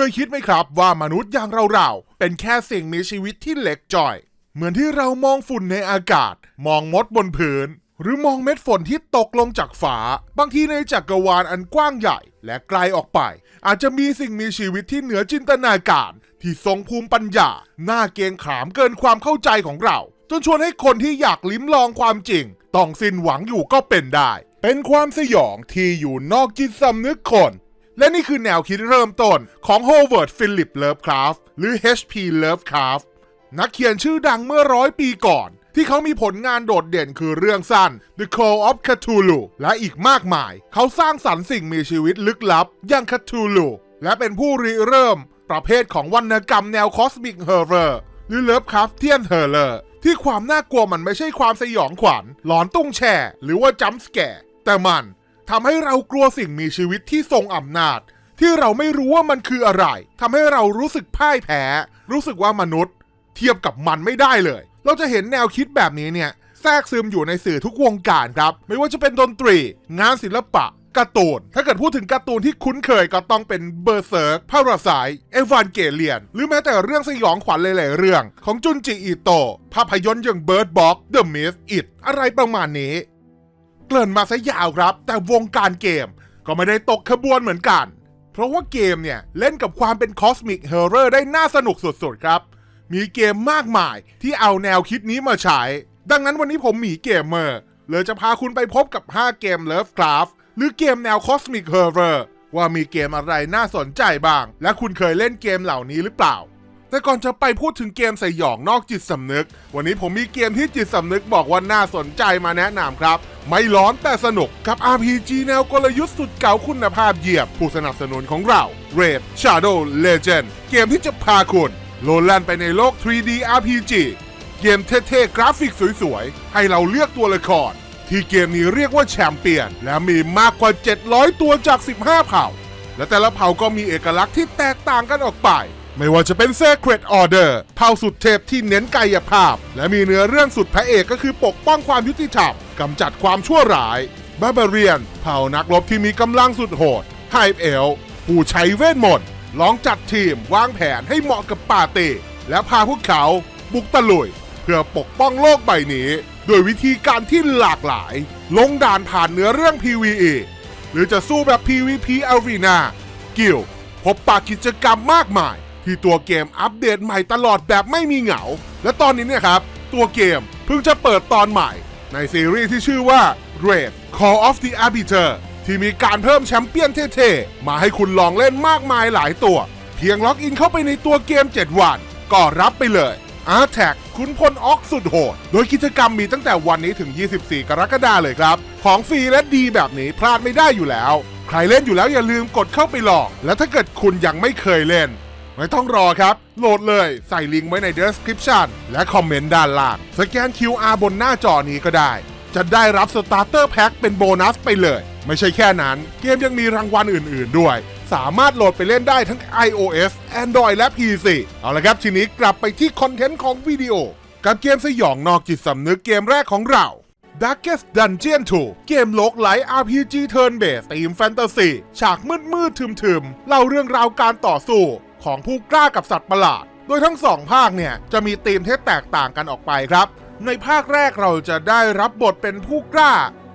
เคยคิดไหมครับว่ามนุษย์อย่างเราๆ เป็นแค่สิ่งมีชีวิตที่เล็กจ่อย เหมือนที่เรามองฝุ่นในอากาศ มองมดบนพื้น หรือมองเม็ดฝนที่ตกลงจากฝาบางทีในจักรวาลอันกว้างใหญ่ และไกลออกไป อาจจะมีสิ่งมีชีวิตที่เหนือจินตนาการ ที่ทรงภูมิปัญญา น่าเกรงขามเกินความเข้าใจของเรา จนชวนให้คนที่อยากลิ้มลองความจริง ต้องสิ้นหวังอยู่ก็เป็นได้ เป็นความสยองที่อยู่นอกจิตสำนึกคน และนี่คือแนวคิดเริ่มต้นของ Howard Philip Lovecraft หรือ H.P. Lovecraft นักเขียนชื่อดังเมื่อร้อยปีก่อน ที่เขามีผลงานโดดเด่นคือเรื่องสั้น The Call of Cthulhu และอีกมากมาย เขาสร้างสรรค์สิ่งมีชีวิตลึกลับ อย่าง Cthulhu และเป็นผู้ริเริ่ม ประเภทของวรรณกรรมแนว Cosmic Horror หรือ Lovecraftian Horror ที่ความน่ากลัวมันไม่ใช่ความสยองขวัญ หลอนตุ้งแช่ หรือว่าจัมป์แกร์แต่มัน ทำให้เรากลัวสิ่งมีชีวิตที่ทรงอำนาจ ที่เราไม่รู้ว่ามันคืออะไรทำให้เรารู้สึกพ่ายแพ้ รู้สึกว่ามนุษย์ เทียบกับมันไม่ได้เลย เราจะเห็นแนวคิดแบบนี้เนี่ยแทรกซึมอยู่ในสื่อทุกวงการครับ ไม่ว่าจะเป็นดนตรี งานศิลปะการ์ตูน ถ้าเกิดพูดถึงการ์ตูนที่คุ้นเคยก็ต้องเป็นเบอร์เซิร์กพาราไซเอวานเกเลียน หรือแม้แต่เรื่องสยองขวัญหลาย ๆ เรื่อง ของจุนจิอิโตะภาพยนตร์อย่างเบิร์ดบ็อกเดอะมิสอิดอะไรประมาณนี้ เกริ่นมาซะยาวครับ แต่วงการเกมก็ไม่ได้ตกขบวนเหมือนกัน เพราะว่าเกมเนี่ย เล่นกับความเป็นคอสมิกเฮอร์เรอร์ได้น่าสนุกสุดๆครับ มีเกมมากมายที่เอาแนวคิดนี้มาใช้ ดังนั้นวันนี้ผมหมีเกมเมอร์เลยจะพาคุณไปพบกับ 5 เกม Lovecraft หรือเกมแนว Cosmic Horror ว่ามีเกมอะไรน่าสนใจบ้าง และคุณเคยเล่นเกมเหล่านี้หรือเปล่า แต่ก่อนจะไปพูดถึงเกมสยองนอกจิตสำนึก วันนี้ผมมีเกมที่จิตสำนึกบอกว่าน่าสนใจมาแนะนำครับ ไม่ร้อนแต่สนุกกับ RPG แนวกลยุทธ์สุดเก๋าคุณภาพเยี่ยมผู้สนับสนุนของเรา Raid Shadow Legend เกมที่จะพาคุณโลดแล่นไปในโลก 3D RPG เกมเท่ๆกราฟิกสวยๆ ให้เราเลือกตัวละคร ที่เกมนี้เรียกว่าแชมเปี้ยน และมีมากกว่า 700 ตัวจาก 15 เผ่า และแต่ละเผ่าก็มีเอกลักษณ์ที่แตกต่างกันออกไป ไม่ว่าจะเป็น Sacred Order เผ่าสุดเทพที่เน้นกายภาพ และมีเนื้อเรื่องสุดพระเอกก็คือปกป้องความยุติธรรมกำจัดความชั่วร้าย Barbarian เผ่านักรบที่มีกำลังสุดโหด Hive Elf ผู้ใช้เวทมนต์ลองจัดทีมวางแผนให้เหมาะกับปาร์ตี้และพาพวกเขาบุกตะลุย เพื่อปกป้องโลกใบนี้โดยวิธีการที่หลากหลาย ลงด่านผ่านเนื้อเรื่อง PVE หรือจะสู้แบบ PVP Arena กิลพบปะกิจกรรมมากมาย ที่ตัวเกมอัปเดตใหม่ตลอดแบบไม่มีเหงา และตอนนี้เนี่ยครับ ตัวเกมเพิ่งจะเปิดตอนใหม่ ในซีรีส์ที่ชื่อว่า Raid Call of the Arbiter ที่มีการเพิ่มแชมเปี้ยนเท่ๆ มาให้คุณลองเล่นมากมายหลายตัว เพียงล็อกอินเข้าไปในตัวเกม 7 วัน ก็รับไปเลย a r t a c คุณพลออกสุดโหด โดยกิจกรรมมีตั้งแต่วันนี้ถึง 24 กรกฎาคมเลยครับ ของฟรีและดีแบบนี้พลาดไม่ได้อยู่แล้ว ใครเล่นอยู่แล้วอย่าลืมกดเข้าไปลอง และถ้าเกิดคุณยังไม่เคยเล่น ไม่ต้องรอครับ โหลดเลยใส่ลิงก์ไว้ใน description และคอมเมนต์ด้านล่าง สแกน QR บนหน้าจอนี้ก็ได้ จะได้รับสตาร์เตอร์แพ็คเป็นโบนัสไปเลย ไม่ใช่แค่นั้น เกมยังมีรางวัลอื่น ๆ ด้วย สามารถโหลดไปเล่นได้ทั้ง iOS Android และ PC เอาละครับทีนี้กลับไปที่คอนเทนต์ของวิดีโอ กับเกมสยองนอกจิตสำนึกเกมแรกของเรา Darkest Dungeon 2 เกมโลกไหลท์ RPG Turn Based ธีมแฟนตาซีฉากมืดมืดๆทึมๆเล่าเรื่องราวการต่อสู้ ของผู้กล้ากับสัตว์ประหลาด โดยทั้งสองภาคเนี่ยจะมีธีมที่แตกต่างกันออกไปครับ ในภาคแรกเราจะได้รับบทเป็นผู้กล้า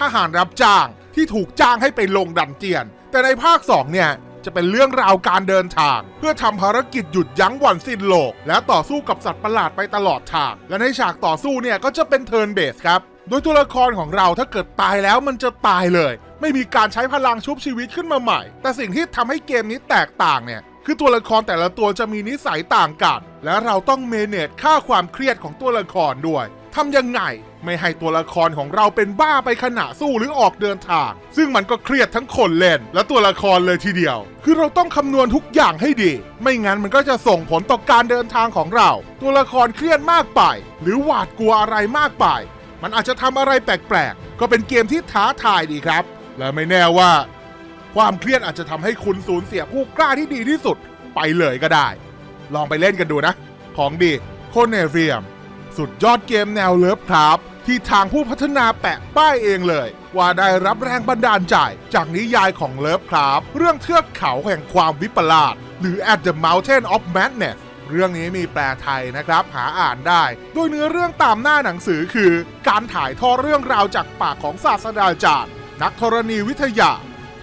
ทหารรับจ้างที่ถูกจ้างให้ไปลงดันเจียน แต่ในภาค2เนี่ยจะเป็นเรื่องราวการเดินทาง เพื่อทำภารกิจหยุดยั้งวันสิ้นโลก และต่อสู้กับสัตว์ประหลาดไปตลอดทาง และในฉากต่อสู้เนี่ยก็จะเป็นเทิร์นเบสครับ โดยตัวละครของเราถ้าเกิดตายแล้วมันจะตายเลย ไม่มีการใช้พลังชุบชีวิตขึ้นมาใหม่ แต่สิ่งที่ทำให้เกมนี้แตกต่างเนี่ย คือตัวละครแต่ละตัวจะมีนิสัยต่างกัน และเราต้องเมเนจค่าความเครียดของตัวละครด้วยทำยังไงไม่ให้ตัวละครของเราเป็นบ้าไปขณะสู้หรือออกเดินทาง ซึ่งมันก็เครียดทั้งคนเล่น และตัวละครเลยทีเดียว คือเราต้องคำนวณทุกอย่างให้ดี ไม่งั้นมันก็จะส่งผลต่อการเดินทางของเรา ตัวละครเครียดมากไป หรือหวาดกลัวอะไรมากไป มันอาจจะทำอะไรแปลกๆ ก็เป็นเกมที่ท้าทายดีครับ และไม่แน่ว่า ความเครียดอาจจะทำให้คุณสูญเสียผู้กล้าที่ดีที่สุดไปเลยก็ได้ ลองไปเล่นกันดูนะ ของดีโคเนเรียม สุดยอดเกมแนวเลิฟครับที่ทางผู้พัฒนาแปะป้ายเองเลย ว่าได้รับแรงบันดาลใจจากนิยายของเลิฟครับเรื่องเทือกเขาแห่งความวิปลาสหรือ At the Mountain of Madness เรื่องนี้มีแปลไทยนะครับ หาอ่านได้โดยเนื้อเรื่องตามหน้าหนังสือคือ การถ่ายทอดเรื่องราวจากปากของศาสตราจารย์ นักธรณีวิทยา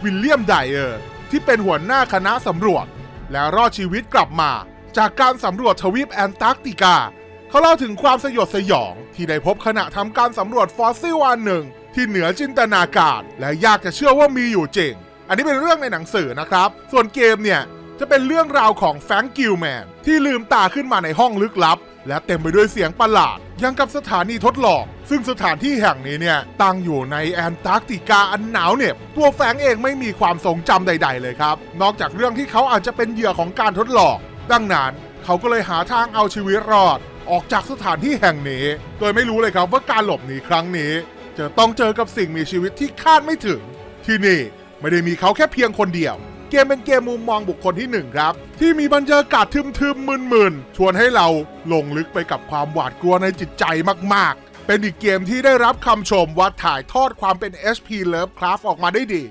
วิลเลียมไดเออร์ที่เป็นหัวหน้าคณะสำรวจ และรอดชีวิตกลับมา จากการสำรวจทวีปแอนตาร์กติกา เขาเล่าถึงความสยดสยองที่ได้พบขณะทำการสำรวจฟอสซิลอันหนึ่ง ที่เหนือจินตนาการ และยากจะเชื่อว่ามีอยู่จริง อันนี้เป็นเรื่องในหนังสือนะครับ ส่วนเกมเนี่ยจะเป็นเรื่องราวของแฟรงกิลแมนที่ลืมตาขึ้นมาในห้องลึกลับ และเต็มไปด้วยเสียงประหลาด ยังกับสถานีทดลอง ซึ่งสถานที่แห่งนี้เนี่ย ตั้งอยู่ในแอนตาร์กติกาอันหนาวเหน็บตัวแฟรงเองไม่มีความทรงจำใด ๆ เลยครับ นอกจากเรื่องที่เขาอาจจะเป็นเหยื่อของการทดลอง ดังนั้นเขาก็เลยหาทางเอาชีวิตรอด ออกจากสถานที่แห่งนี้ โดยไม่รู้เลยครับว่าการหลบหนีครั้งนี้ จะต้องเจอกับสิ่งมีชีวิตที่คาดไม่ถึง ที่นี่ไม่ได้มีเขาแค่เพียงคนเดียว เกมเป็นเกมมุมมองบุคคลที่หนึ่งครับ ที่มีบรรยากาศทึมๆมึนๆ ชวนให้เราลงลึกไปกับความหวาดกลัวในจิตใจมากๆ เป็นอีกเกมที่ได้รับคำชมว่าถ่ายทอดความเป็น HP Lovecraft ออกมาได้ดี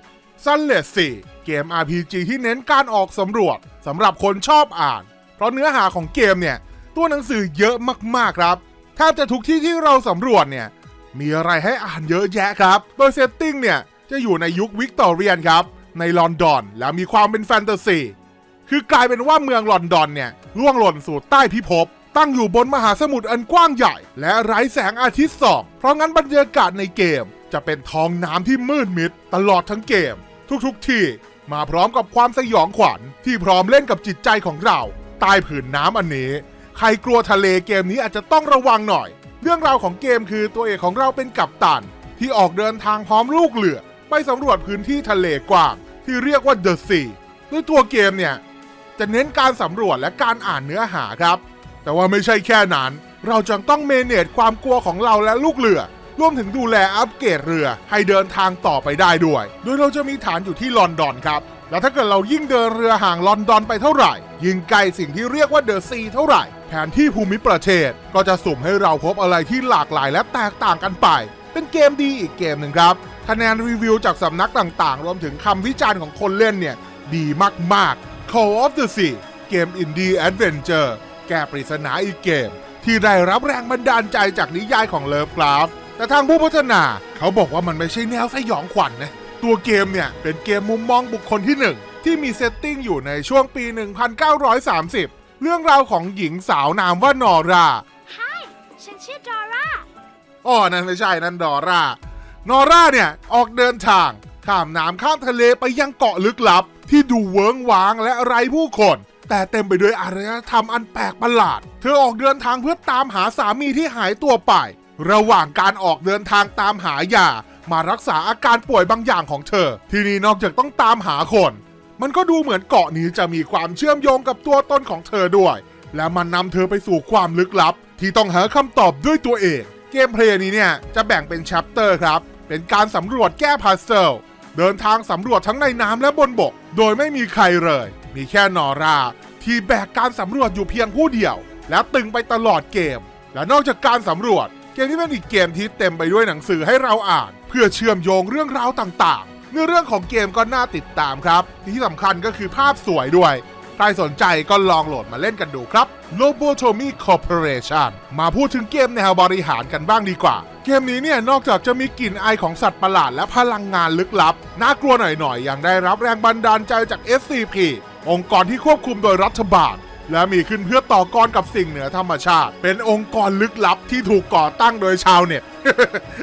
Sunless 4 เกม RPG ที่เน้นการออกสำรวจสำหรับคนชอบอ่าน เพราะเนื้อหาของเกมเนี่ย ตัวหนังสือเยอะมากๆครับแทบจะทุกที่ที่เราสำรวจเนี่ยมีอะไรให้อ่านเยอะแยะครับ โดยเซตติ้งเนี่ยจะอยู่ในยุควิกตอเรียนครับ ในลอนดอน แล้วมีความเป็นแฟนตาซี คือกลายเป็นว่าเมืองลอนดอนเนี่ยล่วงหล่นสู่ใต้พิภพ ตั้งอยู่บนมหาสมุทรอันกว้างใหญ่ และไร้แสงอาทิตย์ส่อง เพราะงั้นบรรยากาศในเกม จะเป็นท้องน้ำที่มืดมิด ตลอดทั้งเกม ทุกๆที่มาพร้อมกับความสยองขวัญที่พร้อมเล่นกับจิตใจของเราใต้ผืนน้ำอันนี้ ใครกลัวทะเลเกมนี้อาจจะต้องระวังหน่อย เรื่องราวของเกมคือตัวเอกของเราเป็นกัปตัน ที่ออกเดินทางพร้อมลูกเรือ ไปสำรวจพื้นที่ทะเลกว้าง ที่เรียกว่า The Sea ด้วยตัวเกมเนี่ยจะเน้นการสำรวจและการอ่านเนื้อหาครับ แต่ว่าไม่ใช่แค่นั้น เราจะต้องเมเนจความกลัวของเราและลูกเรือรวมถึงดูแลอัปเกรดเรือให้เดินทางต่อไปได้ด้วย โดยเราจะมีฐานอยู่ที่ลอนดอนครับ แล้วถ้าเกิดเรายิ่งเดินเรือห่างลอนดอนไปเท่าไหร่ ยิ่งใกลสิ่งที่เรียกว่าเดอะซีเท่าไหร่ แผนที่ภูมิประเทศก็จะสุ่มให้เราพบอะไรที่หลากหลายและแตกต่างกันไป เป็นเกมดีอีกเกมหนึ่งครับ คะแนนรีวิวจากสำนักต่างๆ รวมถึงคำวิจารณ์ของคนเล่นเนี่ย ดีมากๆ Call of the Sea เกมอินดี้แอดเวนเจอร์แก้ปริศนาอีกเกม ที่ได้รับแรงบันดาลใจจากนิยายของเลิฟคราฟแต่ทางผู้พัฒนาเขาบอกว่ามันไม่ใช่แนวสยองขวัญนนะตัวเกมเนี่ย เป็นเกมมุมมองบุคคลที่หนึ่งที่มีเซตติ้งอยู่ในช่วงปี 1930 เรื่องราวของหญิงสาวนามว่านอราฉันชื่อดอร่าอ๋อนั่นไม่ใช่นั่นดอร่า นอร่าเนี่ย ออกเดินทาง ข้ามน้ำข้ามทะเลไปยังเกาะลึกลับ ที่ดูเวิงว้างและไร้ผู้คน แต่เต็มไปด้วยอารยธรรมอันแปลกประหลาด เธอออกเดินทางเพื่อตามหาสามีที่หายตัวไป ระหว่างการออกเดินทางตามหายามารักษาอาการป่วยบางอย่างของเธอ ที่นี่นอกจากต้องตามหาคน มันก็ดูเหมือนเกาะนี้จะมีความเชื่อมโยงกับตัวตนของเธอด้วย และมันนำเธอไปสู่ความลึกลับ ที่ต้องหาคำตอบด้วยตัวเอง เกมเพลย์นี้เนี่ยจะแบ่งเป็นแชปเตอร์ครับ เป็นการสำรวจแก้พัซเซลเดินทางสำรวจทั้งในน้ำและบนบก โดยไม่มีใครเลย มีแค่นอราที่แบกการสำรวจอยู่เพียงผู้เดียว และตึงไปตลอดเกม และนอกจากการสำรวจ เกมนี้เป็นอีกเกมที่เต็มไปด้วยหนังสือให้เราอ่าน เพื่อเชื่อมโยงเรื่องราวต่างๆเนื้อเรื่องของเกมก็น่าติดตามครับ ที่สำคัญก็คือภาพสวยด้วย รสนใจก็ลองโหลดมาเล่นกันดูครับ Lobotomy Corporation มาพูดถึงเกมแนวบริหารกันบ้างดีกว่า เกมนี้เนี่ยนอกจากจะมีกลิ่นอายของสัตว์ประหลาดและพลังงานลึกลับ น่ากลัวหน่อยๆ ยังได้รับแรงบันดาลใจจาก SCP องค์กรที่ควบคุมโดยรัฐบาล และมีขึ้นเพื่อต่อกรกับสิ่งเหนือธรรมชาติ เป็นองค์กรลึกลับที่ถูกก่อตั้งโดยชาวเน็ต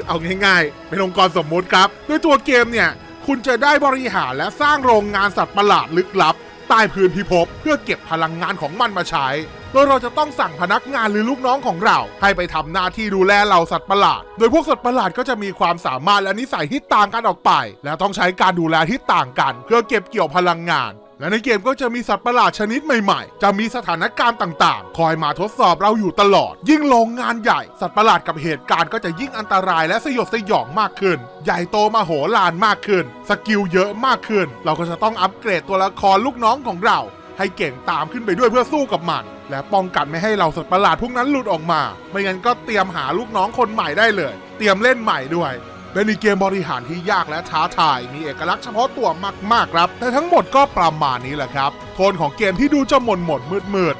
เอาง่ายๆ เป็นองค์กรสมมุติครับ ด้วยตัวเกมเนี่ย คุณจะได้บริหารและสร้างโรงงานสัตว์ประหลาดลึกลับ ใต้พื้นพิภพเพื่อเก็บพลังงานของมันมาใช้ โดยเราจะต้องสั่งพนักงานหรือลูกน้องของเรา ให้ไปทำหน้าที่ดูแลเหล่าสัตว์ประหลาด โดยพวกสัตว์ประหลาดก็จะมีความสามารถและนิสัยที่ต่างกันออกไป และต้องใช้การดูแลที่ต่างกัน เพื่อเก็บเกี่ยวพลังงาน และในเกมก็จะมีสัตว์ประหลาดชนิดใหม่ๆ จะมีสถานการณ์ต่างๆ คอยมาทดสอบเราอยู่ตลอด ยิ่งโรงงานใหญ่ สัตว์ประหลาดกับเหตุการณ์ก็จะยิ่งอันตรายและสยดสยองมากขึ้น ใหญ่โตมาโหฬารมากขึ้น สกิลเยอะมากขึ้น เราก็จะต้องอัปเกรดตัวละครลูกน้องของเรา ให้เก่งตามขึ้นไปด้วยเพื่อสู้กับมัน และป้องกันไม่ให้เราสัตว์ประหลาดพวกนั้นหลุดออกมา ไม่งั้นก็เตรียมหาลูกน้องคนใหม่ได้เลย เตรียมเล่นใหม่ด้วย เป็นอีกเกมบริหารที่ยากและท้าทาย มีเอกลักษณ์เฉพาะตัวมากๆครับ แต่ทั้งหมดก็ประมาณนี้แหละครับ โทนของเกมที่ดูจะหม่นหม่นมืดมืด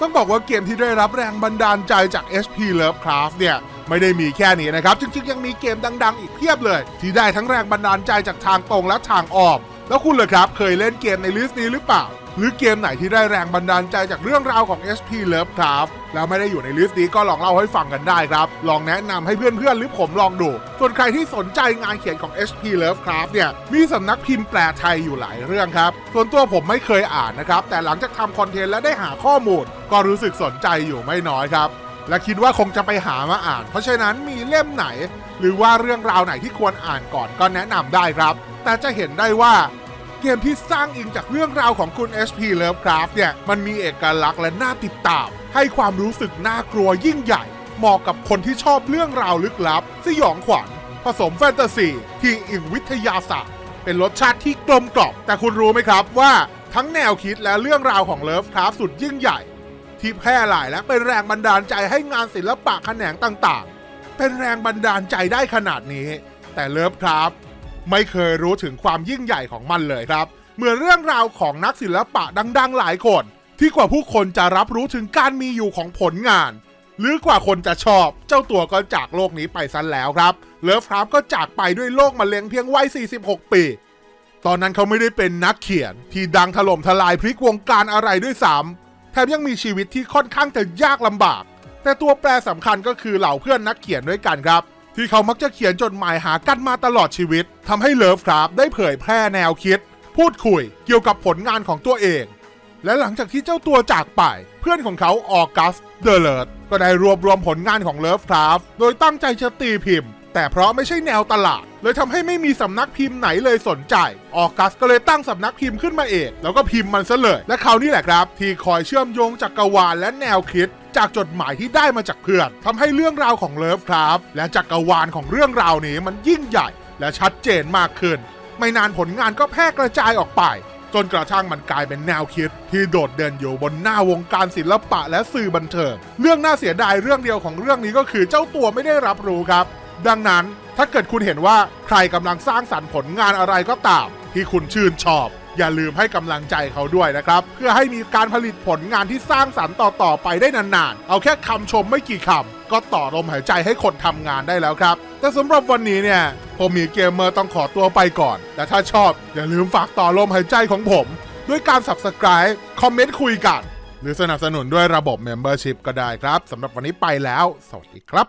ต้องบอกว่าเกมที่ได้รับแรงบันดาลใจจาก HP Lovecraft เนี่ยไม่ได้มีแค่นี้นะครับ จริงๆ ยังมีเกมดัง ๆ อีกเพียบเลย ที่ได้ทั้งแรงบันดาลใจจากทางตรงและทางอ้อมแล้วคุณเลยครับ เคยเล่นเกมในลิสต์นี้หรือเปล่า หรือเกมไหนที่ได้แรงบันดาลใจจากเรื่องราวของ SP Love ครับแล้วไม่ได้อยู่ในลิสต์นี้ก็ลองเล่าให้ฟังกันได้ครับ ลองแนะนำให้เพื่อนๆ หรือผมลองดู ส่วนใครที่สนใจงานเขียนของ HP Love ครับเนี่ย มีสำนักพิมพ์แปลไทยอยู่หลายเรื่องครับ ส่วนตัวผมไม่เคยอ่านนะครับ แต่หลังจากทำคอนเทนต์และได้หาข้อมูล ก็รู้สึกสนใจอยู่ไม่น้อยครับ และคิดว่าคงจะไปหามาอ่าน เพราะฉะนั้นมีเล่มไหน หรือว่าเรื่องราวไหนที่ควรอ่านก่อนก็แนะนำได้ครับ แต่จะเห็นได้ว่า เกมที่สร้างอิงจากเรื่องราวของคุณ SP Lovecraft เนี่ย มันมีเอกลักษณ์และน่าติดตาม ให้ความรู้สึกน่ากลัวยิ่งใหญ่ เหมาะกับคนที่ชอบเรื่องราวลึกลับ สยองขวัญ ผสมแฟนตาซีที่อิงวิทยาศาสตร์ เป็นรสชาติที่กลมกล่อมแต่คุณรู้ไหมครับว่าทั้งแนวคิดและเรื่องราวของ Lovecraft สุดยิ่งใหญ่ ที่แพร่หลายและเป็นแรงบันดาลใจให้งานศิลปะแขนงต่างๆ เป็นแรงบันดาลใจได้ขนาดนี้ แต่เลิฟครับ ไม่เคยรู้ถึงความยิ่งใหญ่ของมันเลยครับ เหมือนเรื่องราวของนักศิลปะดัง ๆ หลายคน ที่กว่าผู้คนจะรับรู้ถึงการมีอยู่ของผลงาน หรือกว่าคนจะชอบ เจ้าตัวก็จากโลกนี้ไปซะแล้วครับ เลิฟครับก็จากไปด้วยโรคมะเร็งเพียงวัย 46 ปี ตอนนั้นเขาไม่ได้เป็นนักเขียน ที่ดังถล่มทลายพลิกวงการอะไรด้วยซ้ำแถมยังมีชีวิตที่ค่อนข้างจะยากลำบาก แต่ตัวแปรสำคัญก็คือเหล่าเพื่อนนักเขียนด้วยกันครับ ที่เขามักจะเขียนจดหมายหากันมาตลอดชีวิตทำให้เลิฟครับได้เผยแพร่แนวคิด พูดคุยเกี่ยวกับผลงานของตัวเอง และหลังจากที่เจ้าตัวจากไป เพื่อนของเขาออกัสเดเลร์ก็ได้รวบรวมผลงานของเลิฟครับโดยตั้งใจจะตีพิมพ์ แต่เพราะไม่ใช่แนวตลาด เลยทำให้ไม่มีสำนักพิมพ์ไหนเลยสนใจ ออกัสก็เลยตั้งสำนักพิมพ์ขึ้นมาเองแล้วก็พิมพ์มันซะเลย และเขานี่แหละครับ ที่คอยเชื่อมโยงจักรวาลและแนวคิด จากจดหมายที่ได้มาจากเพื่อนทำให้เรื่องราวของเลิฟครับ และจักรวาลของเรื่องราวนี้มันยิ่งใหญ่ และชัดเจนมากขึ้น ไม่นานผลงานก็แพร่กระจายออกไป จนกระทั่งมันกลายเป็นแนวคิด ที่โดดเด่นอยู่บนหน้าวงการศิลปะและสื่อบันเทิงเรื่องน่าเสียดายเรื่องเดียวของเรื่องนี้ก็คือเจ้าตัวไม่ได้รับรู้ครับ ดังนั้นถ้าเกิดคุณเห็นว่าใครกำลังสร้างสรรค์ผลงานอะไรก็ตาม ที่คุณชื่นชอบ อย่าลืมให้กำลังใจเขาด้วยนะครับ เพื่อให้มีการผลิตผลงานที่สร้างสรรค์ต่อๆไปได้นานๆ เอาแค่คำชมไม่กี่คำก็ต่อลมหายใจให้คนทำงานได้แล้วครับ แต่สำหรับวันนี้เนี่ย ผมมีเกมเมอร์ต้องขอตัวไปก่อน แต่ถ้าชอบอย่าลืมฝากต่อลมหายใจของผม ด้วยการ Subscribe คอมเมนต์คุยกัน หรือสนับสนุนด้วยระบบ Membership ก็ได้ครับสำหรับวันนี้ไปแล้ว สวัสดีครับ